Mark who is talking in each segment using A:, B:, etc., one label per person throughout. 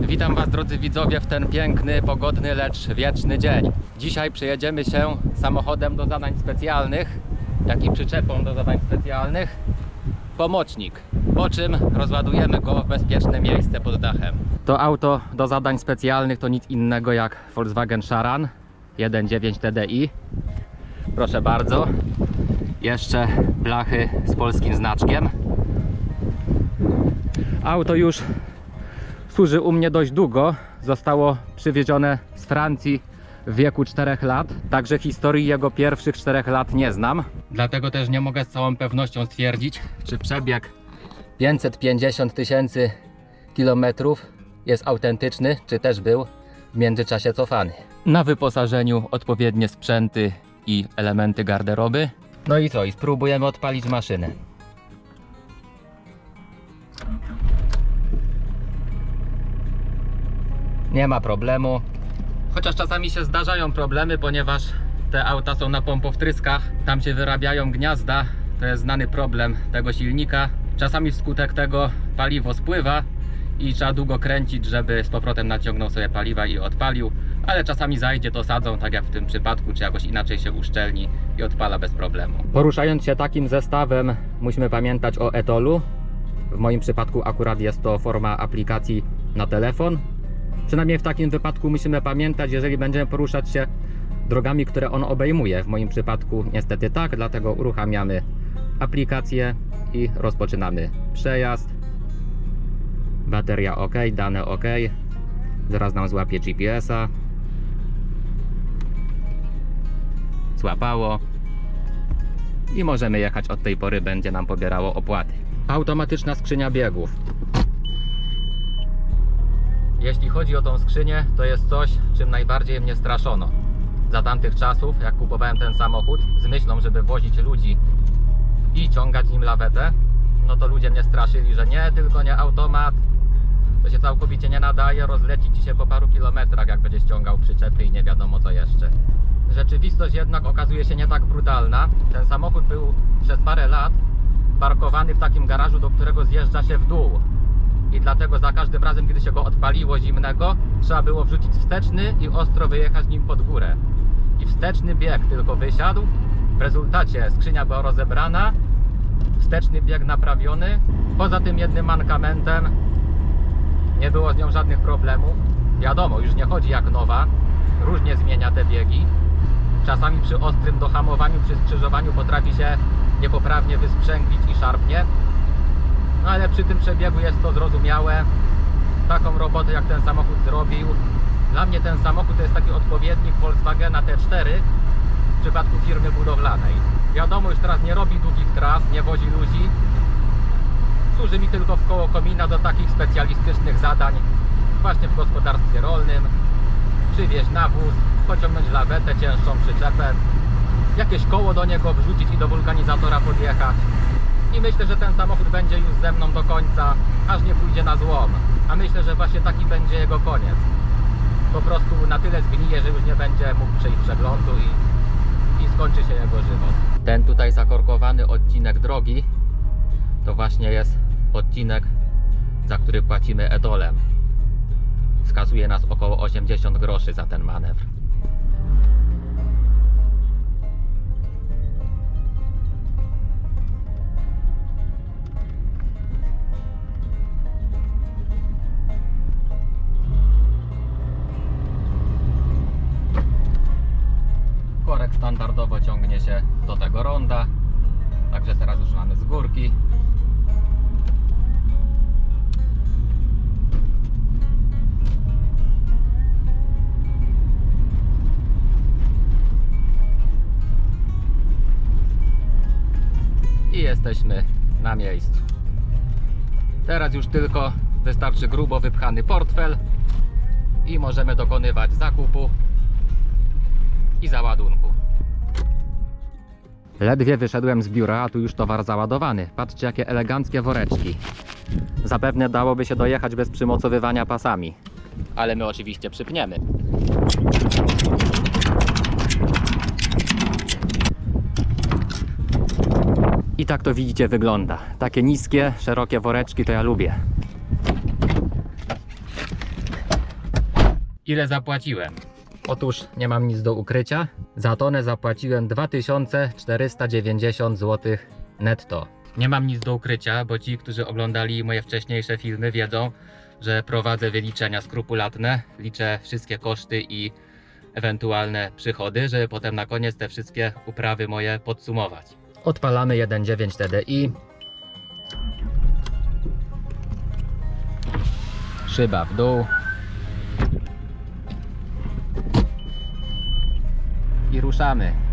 A: Witam Was drodzy widzowie w ten piękny, pogodny, lecz wieczny dzień. Dzisiaj przejedziemy się samochodem do zadań specjalnych, jak i przyczepą do zadań specjalnych. Pomocnik, po czym rozładujemy go w bezpieczne miejsce pod dachem. To auto do zadań specjalnych to nic innego jak Volkswagen Charan 1.9 TDI. Proszę bardzo. Jeszcze blachy z polskim znaczkiem. Auto już służy u mnie dość długo. Zostało przywiezione z Francji w wieku 4 lat, także historii jego pierwszych 4 lat nie znam. Dlatego też nie mogę z całą pewnością stwierdzić, czy przebieg 550 tysięcy kilometrów jest autentyczny, czy też był w międzyczasie cofany. Na wyposażeniu odpowiednie sprzęty i elementy garderoby. No i co? I spróbujemy odpalić maszynę. Nie ma problemu. Chociaż czasami się zdarzają problemy, ponieważ te auta są na pompowtryskach. Tam się wyrabiają gniazda. To jest znany problem tego silnika. Czasami wskutek tego paliwo spływa i trzeba długo kręcić, żeby z powrotem naciągnął sobie paliwa i odpalił. Ale czasami zajdzie to sadzą, tak jak w tym przypadku, czy jakoś inaczej się uszczelni i odpala bez problemu. Poruszając się takim zestawem, musimy pamiętać o etolu. W moim przypadku akurat jest to forma aplikacji na telefon. Przynajmniej w takim wypadku musimy pamiętać, jeżeli będziemy poruszać się drogami, które on obejmuje. W moim przypadku niestety tak, dlatego uruchamiamy aplikację i rozpoczynamy przejazd. Bateria ok, dane ok. Zaraz nam złapie GPS-a. Złapało. I możemy jechać od tej pory, będzie nam pobierało opłaty. Automatyczna skrzynia biegów. Jeśli chodzi o tą skrzynię, to jest coś, czym najbardziej mnie straszono. Za tamtych czasów, jak kupowałem ten samochód, z myślą, żeby wozić ludzi i ciągać nim lawetę, no to ludzie mnie straszyli, że nie, tylko nie automat, to się całkowicie nie nadaje, rozleci ci się po paru kilometrach, jak będziesz ciągał przyczepy i nie wiadomo co jeszcze. Rzeczywistość jednak okazuje się nie tak brutalna. Ten samochód był przez parę lat parkowany w takim garażu, do którego zjeżdża się w dół i dlatego za każdym razem, kiedy się go odpaliło zimnego, trzeba było wrzucić wsteczny i ostro wyjechać nim pod górę. I wsteczny bieg tylko wysiadł. W rezultacie skrzynia była rozebrana, wsteczny bieg naprawiony. Poza tym jednym mankamentem nie było z nią żadnych problemów. Wiadomo, już nie chodzi jak nowa, różnie zmienia te biegi. Czasami przy ostrym dohamowaniu, przy skrzyżowaniu potrafi się niepoprawnie wysprzęglić i szarpnie. Ale przy tym przebiegu jest to zrozumiałe. Taką robotę jak ten samochód zrobił. Dla mnie ten samochód to jest taki odpowiednik Volkswagena T4 w przypadku firmy budowlanej. Wiadomo, już teraz nie robi długich tras, nie wozi ludzi. Służy mi tylko w koło komina do takich specjalistycznych zadań właśnie w gospodarstwie rolnym. Przywieźć nawóz, pociągnąć lawetę, cięższą przyczepę, jakieś koło do niego wrzucić i do wulkanizatora podjechać. I myślę, że ten samochód będzie już ze mną do końca, aż nie pójdzie na złom. A myślę, że właśnie taki będzie jego koniec. Po prostu na tyle zgnije, że już nie będzie mógł przejść przeglądu i, i skończy się jego żywot. Ten tutaj zakorkowany odcinek drogi to właśnie jest odcinek, za który płacimy etolem. Wskazuje nas około 80 groszy za ten manewr. Standardowo ciągnie się do tego ronda. Także teraz już mamy z górki. I jesteśmy na miejscu. Teraz już tylko wystarczy grubo wypchany portfel i możemy dokonywać zakupu i załadunku. Ledwie wyszedłem z biura, a tu już towar załadowany. Patrzcie, jakie eleganckie woreczki. Zapewne dałoby się dojechać bez przymocowywania pasami. Ale my oczywiście przypniemy. I tak to widzicie wygląda. Takie niskie, szerokie woreczki to ja lubię. Ile zapłaciłem? Otóż nie mam nic do ukrycia. Za tonę zapłaciłem 2490 zł netto. Nie mam nic do ukrycia, bo ci, którzy oglądali moje wcześniejsze filmy, wiedzą, że prowadzę wyliczenia skrupulatne. Liczę wszystkie koszty i ewentualne przychody, żeby potem na koniec te wszystkie uprawy moje podsumować. Odpalamy 1.9 TDI. Szyba w dół. I ruszamy.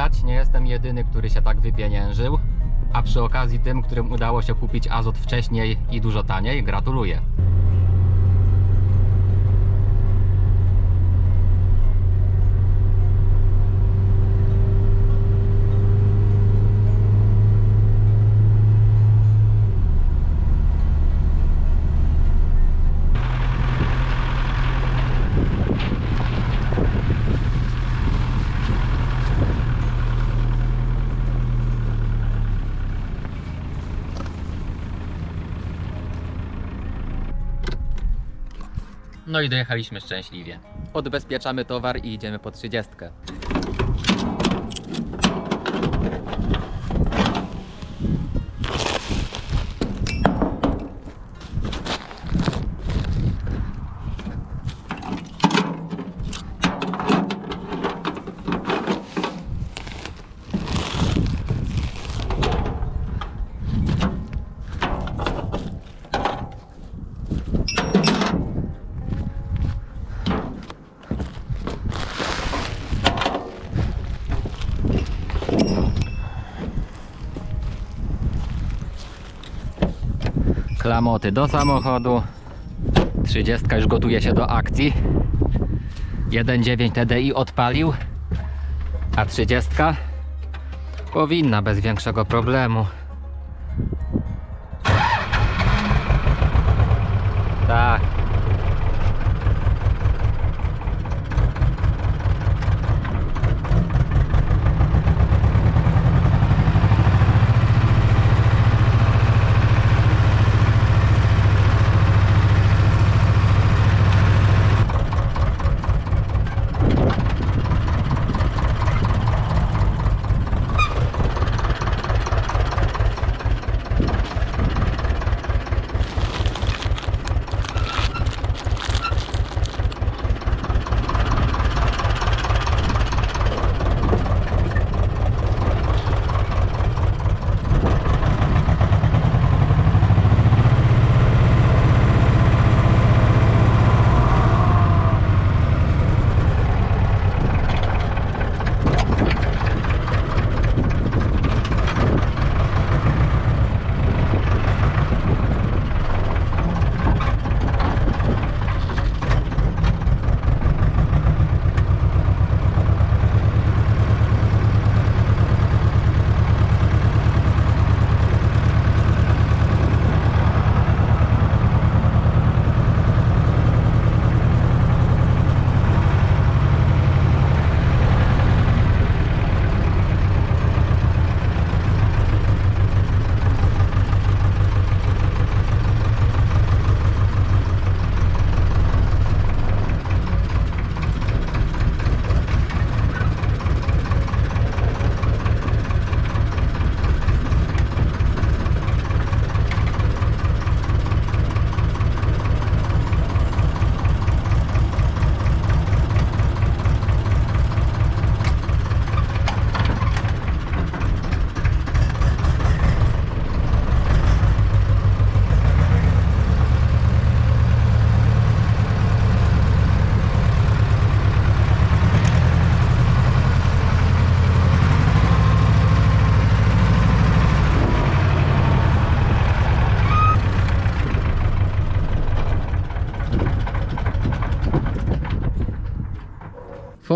A: Widać, nie jestem jedyny, który się tak wypieniężył, a przy okazji tym, którym udało się kupić azot wcześniej i dużo taniej, gratuluję. No i dojechaliśmy szczęśliwie. Odbezpieczamy towar i idziemy po 30. Klamoty do samochodu. 30 już gotuje się do akcji. 1.9 TDI odpalił, a 30 powinna bez większego problemu.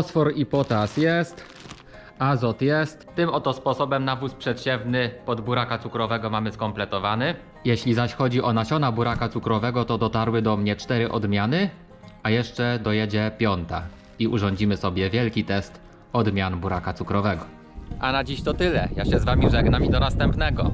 A: Fosfor i potas jest, azot jest. Tym oto sposobem nawóz przedsiewny pod buraka cukrowego mamy skompletowany. Jeśli zaś chodzi o nasiona buraka cukrowego, to dotarły do mnie cztery odmiany, a jeszcze dojedzie piąta i urządzimy sobie wielki test odmian buraka cukrowego. A na dziś to tyle. Ja się z Wami żegnam i do następnego.